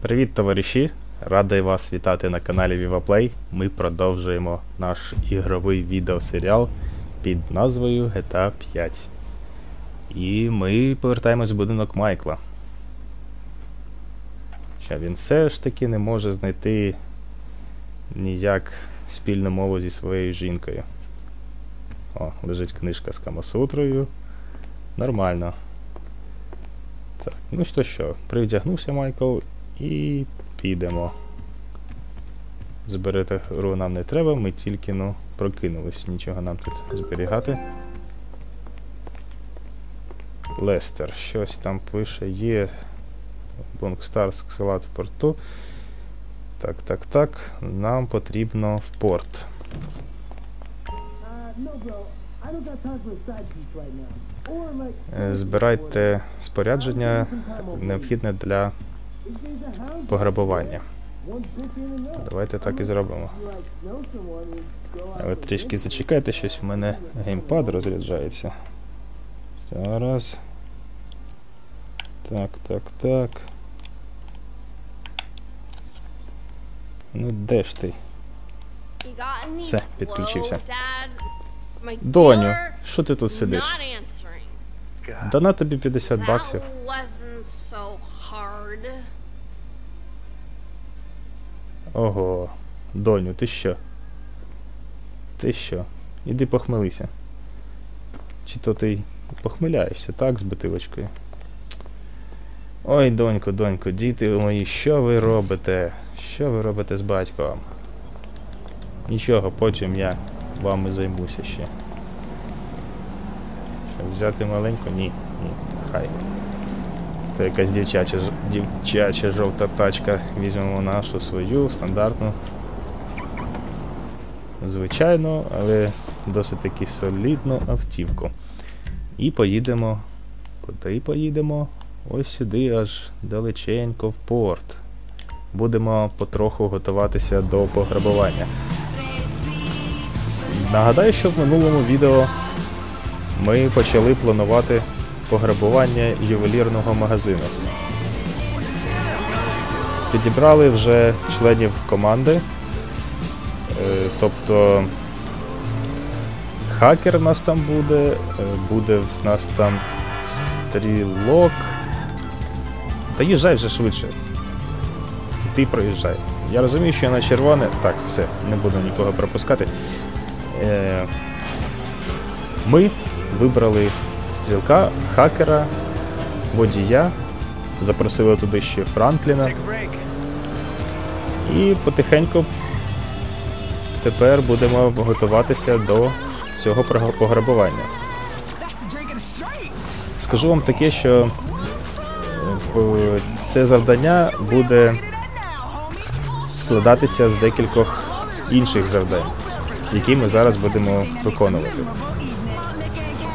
Привіт, товариші! Радий вас вітати на каналі VivaPlay. Ми продовжуємо наш ігровий відеосеріал під назвою GTA 5. І ми повертаємось в будинок Майкла. Що він все ж таки не може знайти ніяк спільну мову зі своєю жінкою. О, лежить книжка з Камасутрою. Нормально. Так, ну що що, привдягнувся Майкл і підемо. Зберегти гру нам не треба, ми тільки ну, прокинулись, нічого нам тут зберігати. Лестер, щось там пише, є. Бонкстар сксилат в порту. Так, так, так. Нам потрібно в порт. Е, Збирайте спорядження, необхідне для пограбування. Давайте так і зробимо. Але трішки зачекайте, щось в мене геймпад розряджається. Зараз. Так, так, так. Ну де ж ти? Все, підключився. Доню, що ти тут сидиш? сидиш? Да на тобі 50 баксів. Ого. Доню, ти що? Ти що? Іди похмелися. Чи то ти похмеляєшся, так, з бутилочкою? Ой, донько, донько, діти мої, що ви робите? Що ви робите з батьком? Нічого, потім я вами займуся ще. Що, взяти маленьку? Ні, ні, хай. То якась дівчача, дівчача жовта тачка. Візьмемо нашу свою стандартну. Звичайну, але досить таки солідну автівку. І поїдемо. Куди поїдемо? Ось сюди, аж далеченько в порт. Будемо потроху готуватися до пограбування. Нагадаю, що в минулому відео ми почали планувати пограбування ювелірного магазину. Підібрали вже членів команди. Е, Тобто хакер у нас там буде, е, буде в нас там стрілок. Та їжджай вже швидше. Ти проїжджай. Я розумію, що я на червоне. Так, все, не буду нікого пропускати. Е, Ми вибрали стрілка, хакера, водія, запросили туди ще Франкліна. І потихеньку тепер будемо готуватися до цього пограбування. Скажу вам таке, що е, це завдання буде складатися з декількох інших завдань, які ми зараз будемо виконувати.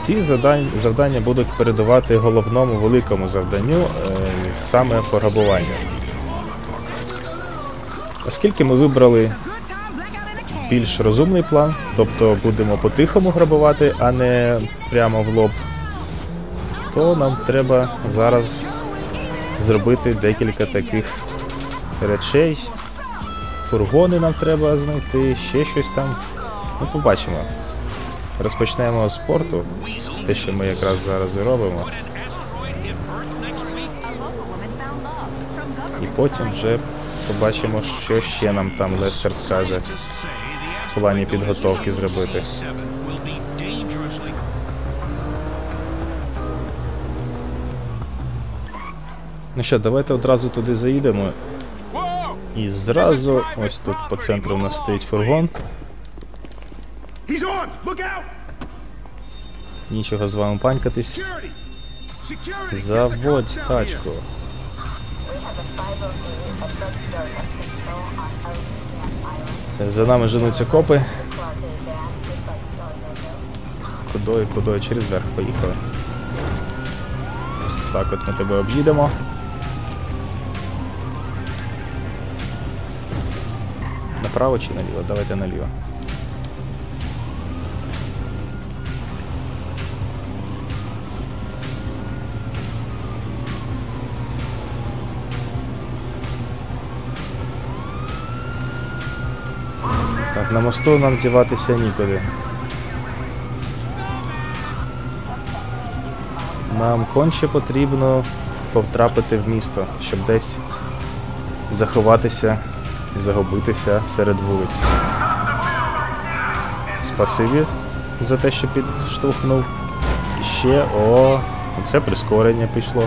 Ці завдання будуть передавати головному великому завданню е, саме пограбування. Оскільки ми вибрали більш розумний план, тобто будемо по-тихому грабувати, а не прямо в лоб, то нам треба зараз зробити декілька таких речей. Фургони нам треба знайти, ще щось там. Ну, побачимо. Розпочнемо з спорту, те, що ми якраз зараз і робимо, і потім вже побачимо, що ще нам там Лестер скаже в плані підготовки зробити. Ну що, давайте одразу туди заїдемо. І зразу ось тут по центру у нас стоїть фургон. Нічого з вами панькатись. Заводь тачку. Це за нами женуться копи. Кудою, кудою, через верх поїхали. Ось так от ми тебе об'їдемо. Направо чи наліво? Давайте наліво. На мосту нам діватися нікуди. Нам конче потрібно потрапити в місто, щоб десь заховатися і загубитися серед вулиць. Спасибі за те, що підштовхнув. І ще, о, це прискорення пішло.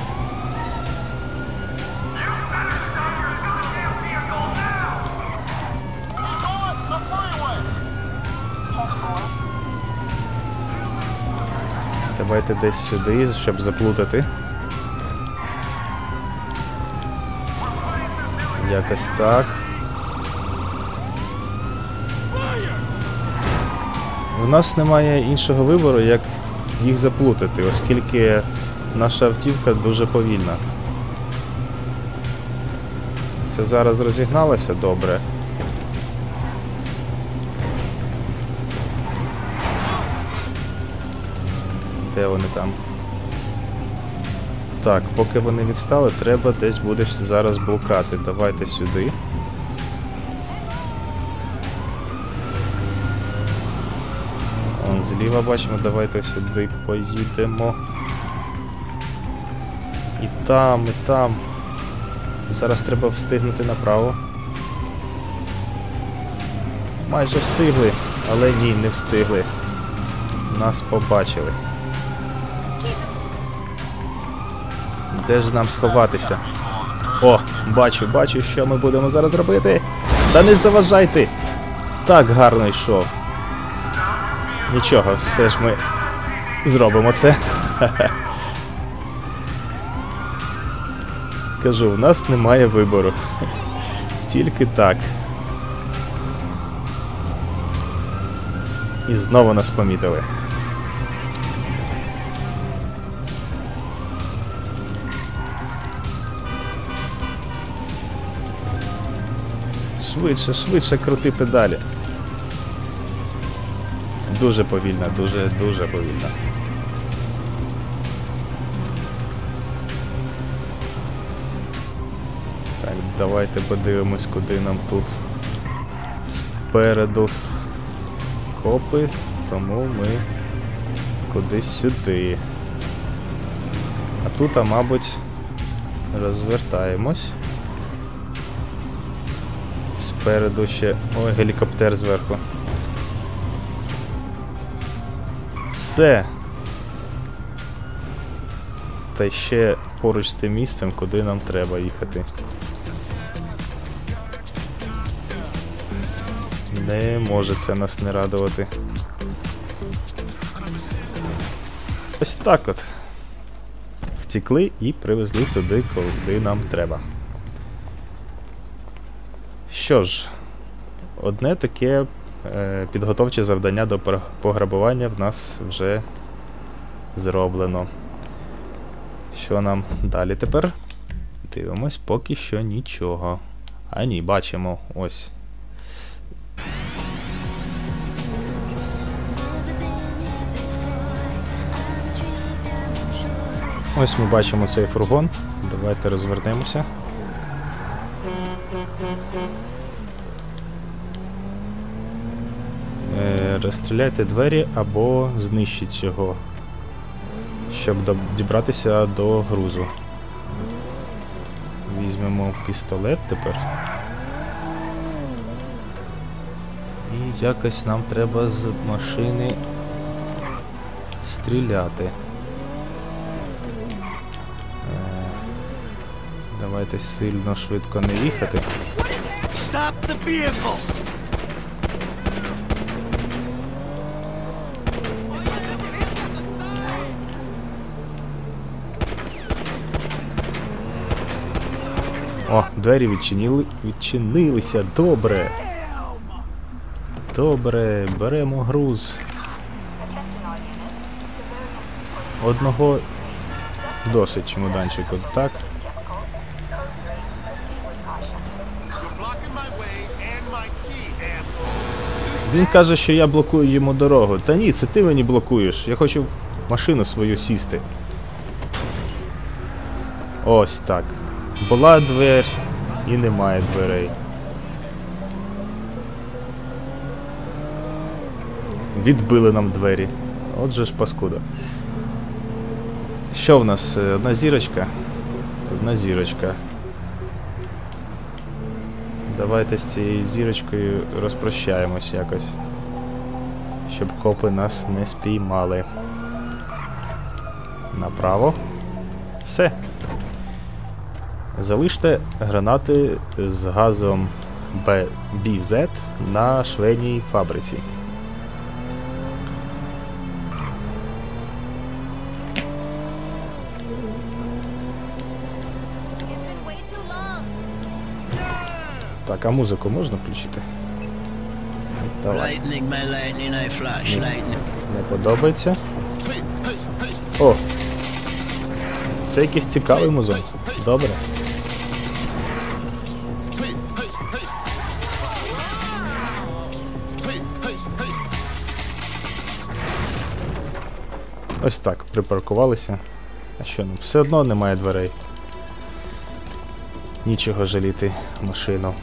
Давайте десь сюди, щоб заплутати. Якось так. У нас немає іншого вибору, як їх заплутати, оскільки наша автівка дуже повільна. Це зараз розігналося добре. Де вони там? Так, поки вони відстали, треба десь будеш зараз блукати. Давайте сюди. Вон зліва бачимо, давайте сюди поїдемо. І там, і там. Зараз треба встигнути направо. Майже встигли, але ні, не встигли. Нас побачили. Де ж нам сховатися? О, бачу, бачу, що ми будемо зараз робити. Та не заважайте! Так гарно йшов. Нічого, все ж ми зробимо це. Кажу, в нас немає вибору. Тільки так. І знову нас помітили. Швидше, швидше крути педалі. Дуже повільно, дуже, дуже повільно. Так, давайте подивимось, куди нам тут спереду копи, тому ми кудись сюди. А тут, а мабуть, розвертаємось. Спереду ще... Ой, гелікоптер зверху. Все. Та ще поруч з тим місцем, куди нам треба їхати. Не може це нас не радувати. Ось так от. Втікли і привезли туди, куди нам треба. Що ж, одне таке е, підготовче завдання до пограбування в нас вже зроблено. Що нам далі тепер? Дивимось, поки що нічого. А ні, бачимо, ось. Ось ми бачимо цей фургон. Давайте розвернемося. Розстріляйте двері або знищіть його, щоб дібратися до грузу. Візьмемо пістолет тепер. І якось нам треба з машини стріляти. Е, Давайте сильно швидко не їхати. Stop the vehicle! О, двері відчинили, відчинилися. Добре. Добре, беремо груз. Одного досить чемоданчику, так? Він каже, що я блокую йому дорогу. Та ні, це ти мені блокуєш. Я хочу в машину свою сісти. Ось так. Була двері і немає дверей. відбили нам двері. Отже ж паскуда. Що в нас? Е, Одна зірочка? Одна зірочка. Давайте з цією зірочкою розпрощаємось якось. Щоб копи нас не спіймали. Направо. Все. Залиште гранати з газом BZ на швейній фабриці. Так, а музику можна включити? Давай. Не подобається. О! Це якийсь цікавий музон. Добре. Ось так, припаркувалися. А що нам? Все одно немає дверей. Нічого жаліти машину.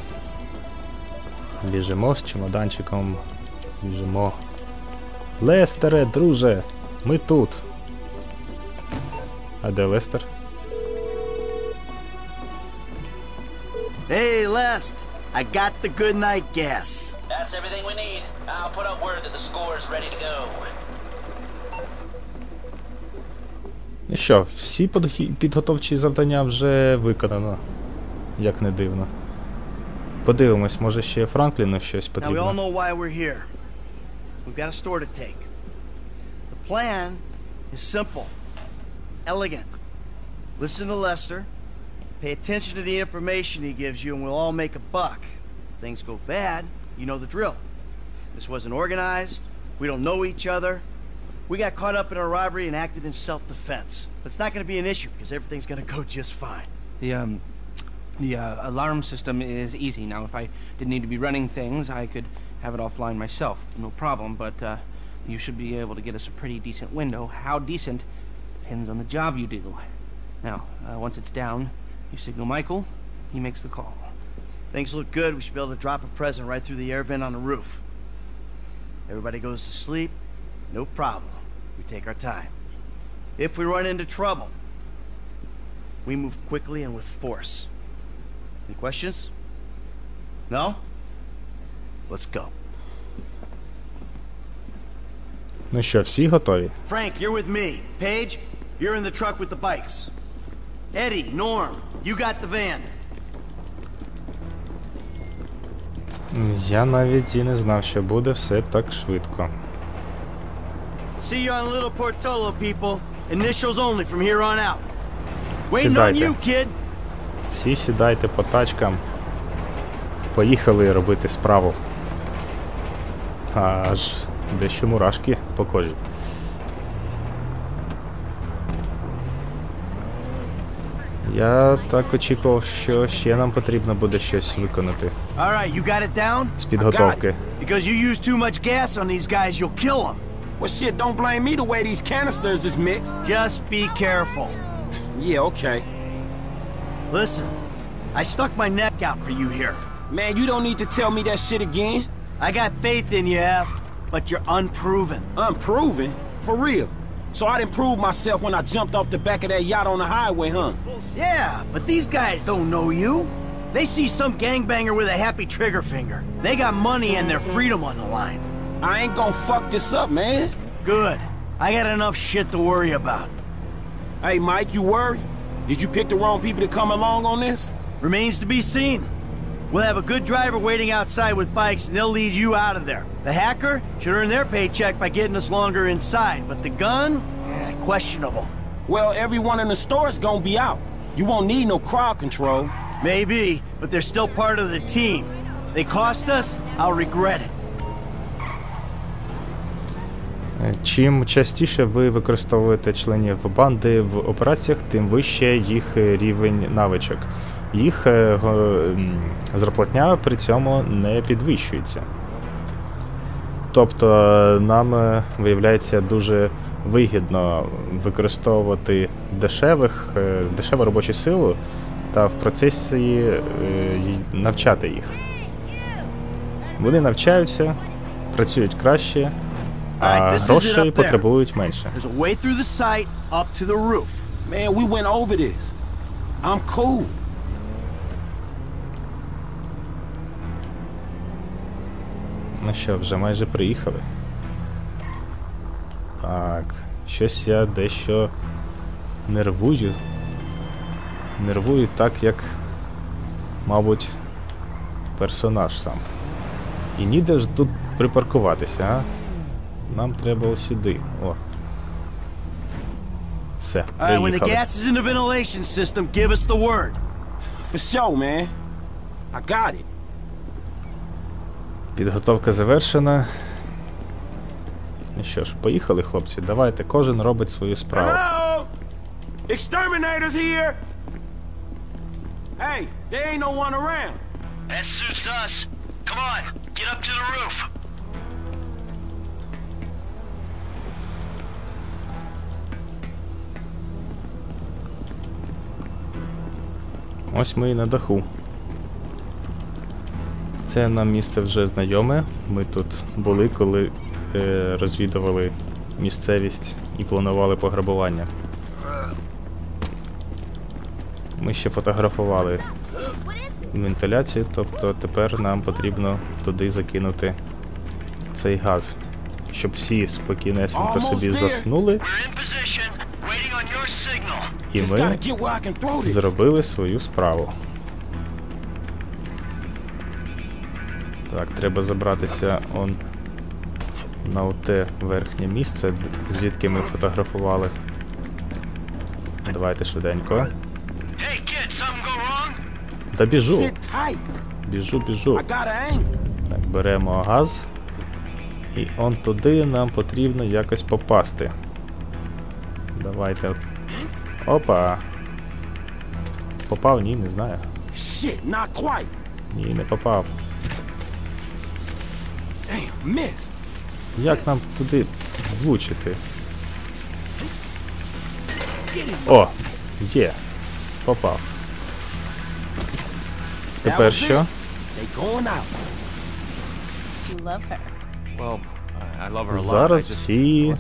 Біжимо з чемоданчиком. Біжимо. Лестере, друже, ми тут. А де Лестер? Hey, Lest. I got the good night gas. That's everything we need. I'll put up word that the score is ready to go. І що, всі підготовчі завдання вже виконано. Як не дивно. Подивимось, може ще Франкліну щось потрібно. We've got a store to take. The plan is simple, elegant. Listen to Lester, pay attention to the information he gives you, and we'll all make a buck. If things go bad, you know the drill. This wasn't organized, we don't know each other. We got caught up in a robbery and acted in self defense. But it's not going to be an issue because everything's going to go just fine. The um, the uh, alarm system is easy. Now, if I didn't need to be running things, I could have it offline myself, no problem. But uh, you should be able to get us a pretty decent window. How decent depends on the job you do. Now, uh, once it's down, you signal Michael. He makes the call. Things look good. We should be able to drop a present right through the air vent on the roof. Everybody goes to sleep. No problem. We take our time. If we run into trouble, we move quickly and with force. Any questions? No? Let's go. Ну що, всі готові? Frank, you're with me. Paige, you're in the truck with the bikes. Eddie, Norm, you got the van. М, Я навіть і не знав, що буде все так швидко. See you on Little Portola, people. Initials only from here on out. Waiting on you, kid. Всі сідайте по тачкам. Поїхали робити справу. Аж дещо мурашки по кожі. Я так очікував, що ще нам потрібно буде щось виконати All right, you got it down? з підготовки. Because you use too much gas on these guys, you'll kill them. Well, shit, don't blame me the way these canisters is mixed. Just be careful. Yeah, okay. Listen, I stuck my neck out for you here. Man, you don't need to tell me that shit again. I got faith in you, F, but you're unproven. Unproven? For real. So I didn't prove myself when I jumped off the back of that yacht on the highway, huh? Yeah, but these guys don't know you. They see some gangbanger with a happy trigger finger. They got money and their freedom on the line. I ain't gonna fuck this up, man. Good. I got enough shit to worry about. Hey, Mike, you worry? Did you pick the wrong people to come along on this? Remains to be seen. We'll have a good driver waiting outside with bikes, and they'll lead you out of there. The hacker should earn their paycheck by getting us longer inside, but the gun? Eh, questionable. Well, everyone in the store is gonna be out. You won't need no crowd control. Maybe, but they're still part of the team. They cost us, I'll regret it. Чим частіше ви використовуєте членів банди в операціях, тим вище їх рівень навичок. Їх е, зарплатня при цьому не підвищується. Тобто е, нам е, виявляється дуже вигідно використовувати дешевих, дешеву робочу силу та в процесі навчати їх. Вони навчаються, працюють краще, а грошей потребують менше. Ну що, вже майже приїхали. Так, щось я дещо нервую. Нервую так, як, мабуть, персонаж сам. І ніде ж тут припаркуватися, а? Нам треба ось сюди. О. Все, Alright, when the gas is in the ventilation system, give us the word. For sure, man. I got it. Підготовка завершена. Ну що ж, поїхали, хлопці. Давайте, кожен робить свою справу. Hello? Exterminators here? Hey, there ain't no one around. That suits us. Come on, get up to the roof. Ось ми і на даху. Це нам місце вже знайоме. Ми тут були, коли е, розвідували місцевість і планували пограбування. Ми ще фотографували вентиляцію, тобто тепер нам потрібно туди закинути цей газ, щоб всі спокійнесенько собі заснули, і ми зробили свою справу. Так, треба забратися он на оте верхнє місце, звідки ми фотографували. Давайте швиденько. Да біжу, біжу, біжу. Так, беремо газ. І он туди нам потрібно якось попасти. Давайте. от- Опа. Попав? Ні, не знаю. Ні, не попав. Як нам туди влучити? О! Є. Попав. Тепер що? Зараз всі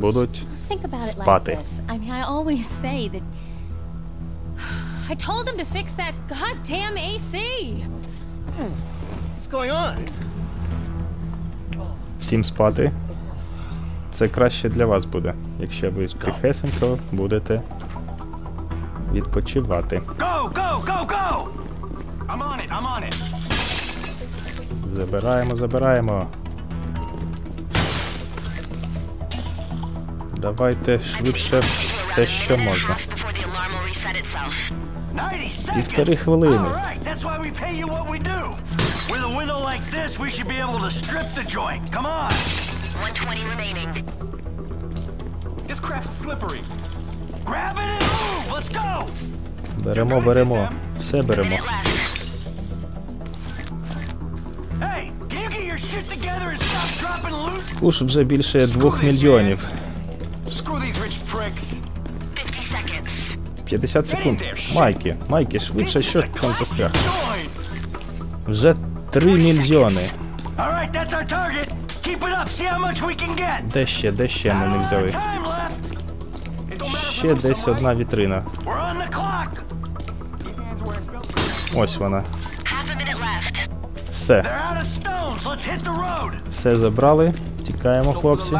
будуть. Think about it like this. I mean, I always say that. I told him to fix that goddamn AC. What's going on? Всім спати. Це краще для вас буде, якщо ви тихесенько будете відпочивати. Go, go, go, go! I'm on it, I'm on it. Забираємо, забираємо. Давайте швидше все, що можна. before the alarm will reset itself. 90 seconds! Півтори хвилини. Alright, that's why we pay you what we do. With a window like this, we should be able to strip the joint. Come on! 120 remaining. This crap's slippery. Grab it and move! Let's go! Беремо, беремо. Все беремо. Куш вже більше двох мільйонів. 50 seconds. 50 секунд. Майки, майки, швидше, що там застряг? Вже 3 мільйони. Де ще, де ще ми не взяли? Ще десь одна вітрина. Ось вона. Все, все забрали. Тікаємо, хлопці.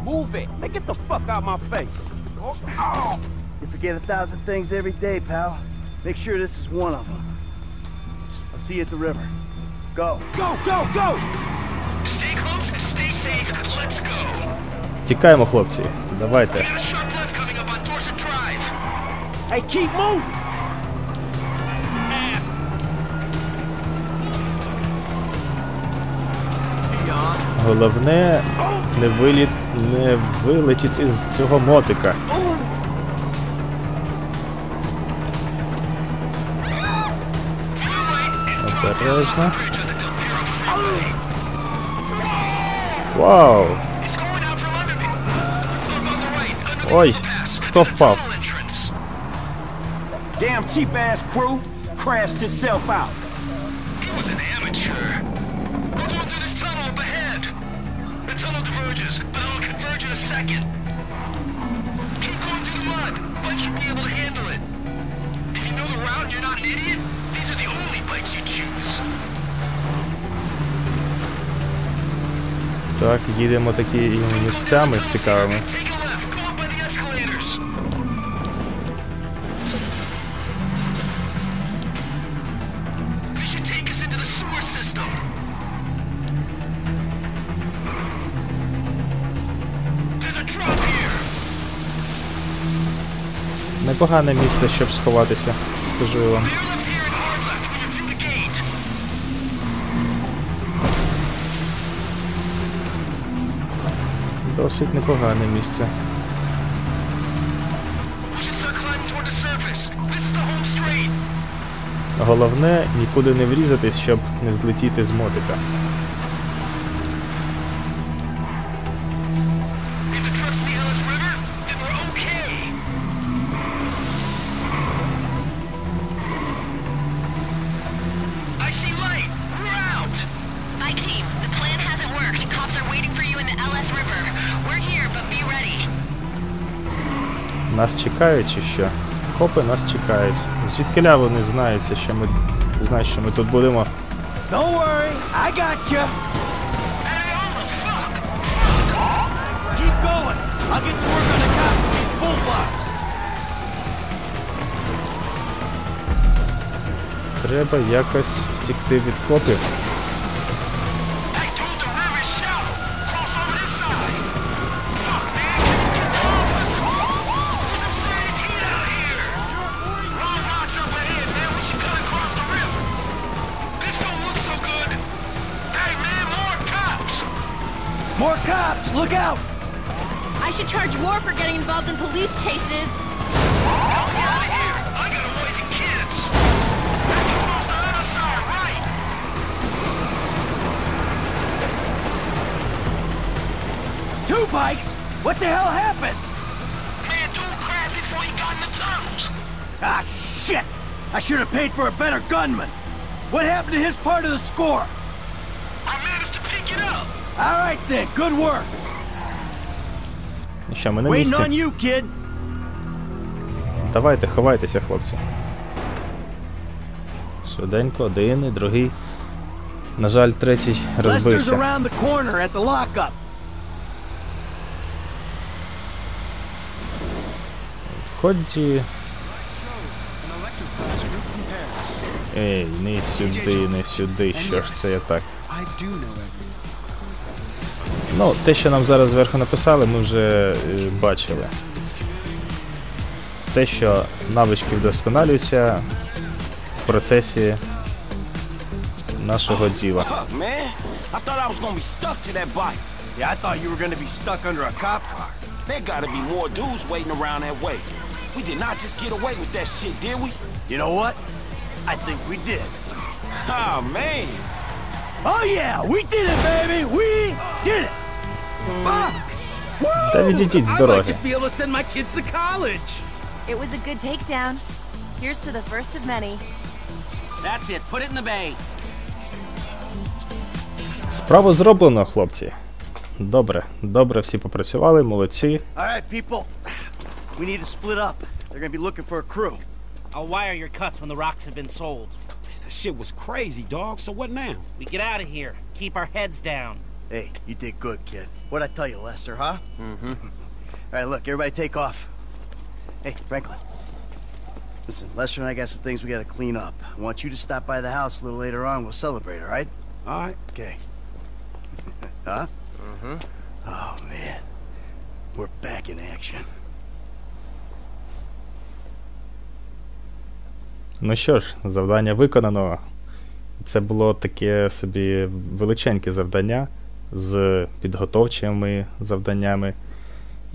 time. Move it. Hey, get the fuck out my face. You forget a thousand things every day, pal. Make sure this is one of them. I'll see you at the river. Go. Go, go, go! Stay close, stay safe. Let's go. Тікаємо, хлопці. Давайте. Got a sharp left coming up on Dorset Drive. Hey, keep moving. Головне не виліт, не вилетіти з цього мотика. Обережно. Вау! Ой, хто впав? Damn cheap ass crew crashed himself out. second. Keep going through the mud. Bike should be able to handle it. If you know the route and you're not an idiot, these are the only bikes you choose. Так, їдемо такими місцями цікавими. Непогане місце, щоб сховатися, скажу вам. Досить непогане місце. Головне нікуди не врізатись, щоб не злетіти з мотика. Нас чекають чи що? Копи нас чекають. Звідкиля вони знаються, що ми знають, що ми тут будемо. Don't worry, I got you. Hey, almost fuck. Keep going. I'll get to work on the cop with these bulldogs. Треба якось втікти від копів. Cops, look out. I should charge more for getting involved in police chases. Out of here. I got a and kids. Have to cross the right? Two bikes? What the hell happened? Man, dude crashed before he got in the tunnels. Ah, shit! I should have paid for a better gunman. What happened to his part of the score? I managed to pick it up. All right then, good work. І що, ми на Waiting on you, kid. Давайте, ховайтеся, хлопці. Швиденько, один і другий. На жаль, третій розбився. around the corner at the lockup. В ході. Ей, не сюди, не сюди. Що ж це я так? Ну, те, що нам зараз зверху написали, ми вже е, бачили. Те, що навички вдосконалюються в процесі нашого діла. Yeah, I thought you were gonna be stuck under a cop car. There gotta be more dudes waiting around that way. We did not just get away with that shit, did we? You know what? I think we did. Oh, man. Oh yeah, we did it, baby! We did it! Fuck! Та відійдіть з дороги. be able to send my kids to college! It was a good takedown. Here's to the first of many. That's it, put it in the bay. Справу зроблено, хлопці. Добре, добре, всі попрацювали, молодці. Alright, people. We need to split up. They're gonna be looking for a crew. I'll wire your cuts when the rocks have been sold. That shit was crazy, dog. So what now? We get out of here. Keep our heads down. Hey, you did good, kid. What'd I tell you, Lester, huh? Mm-hmm. Alright, look, everybody take off. Hey, Franklin. Listen, Lester and I got some things we gotta clean up. I want you to stop by the house a little later on. We'll celebrate, alright? All right. Okay. huh? Mm-hmm. Oh, man. We're back in action. Ну що ж, завдання виконано. Це було таке собі величеньке завдання з підготовчими завданнями.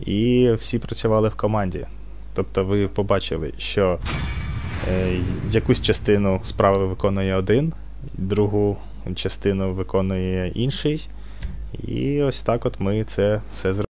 І всі працювали в команді. Тобто ви побачили, що е, якусь частину справи виконує один, другу частину виконує інший. І ось так от ми це все зробили.